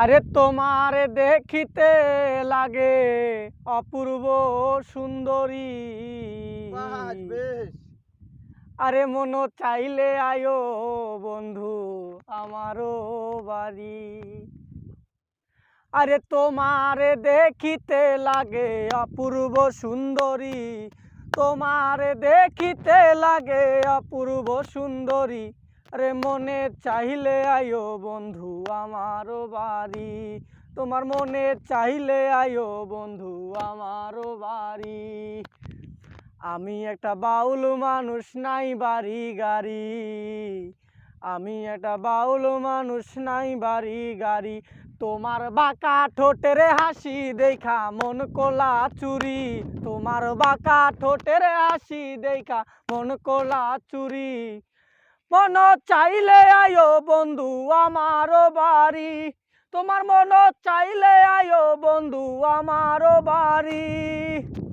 আরে তোমার দেখিতে লাগে অপূর্ব সুন্দরী। আরে মন চাইলে আয়ো বন্ধু আমারও বাড়ি। আরে তোমার দেখিতে লাগে অপূর্ব সুন্দরী তোমার দেখিতে লাগে অপূর্ব সুন্দরী। আরে মনে চাইলে আয়ো বন্ধু আমারও বাড়ি। তোমার মনে চাইলে আয়ো বন্ধু আমারও বাড়ি। আমি একটা বাউল মানুষ, নাই বাড়ি গাড়ি। আমি একটা বাউল মানুষ, নাই বাড়ি গাড়ি। তোমার বাঁকা ঠোঁটের হাসি দেখা মন কোলা চুরি। তোমার বাঁকা ঠোঁটের হাসি দেখা মন কোলা চুরি। মন চাইলে আয়ো বন্ধু আমারও বাড়ি। তোমার মন চাইলে আয়ো বন্ধু আমারও বাড়ি।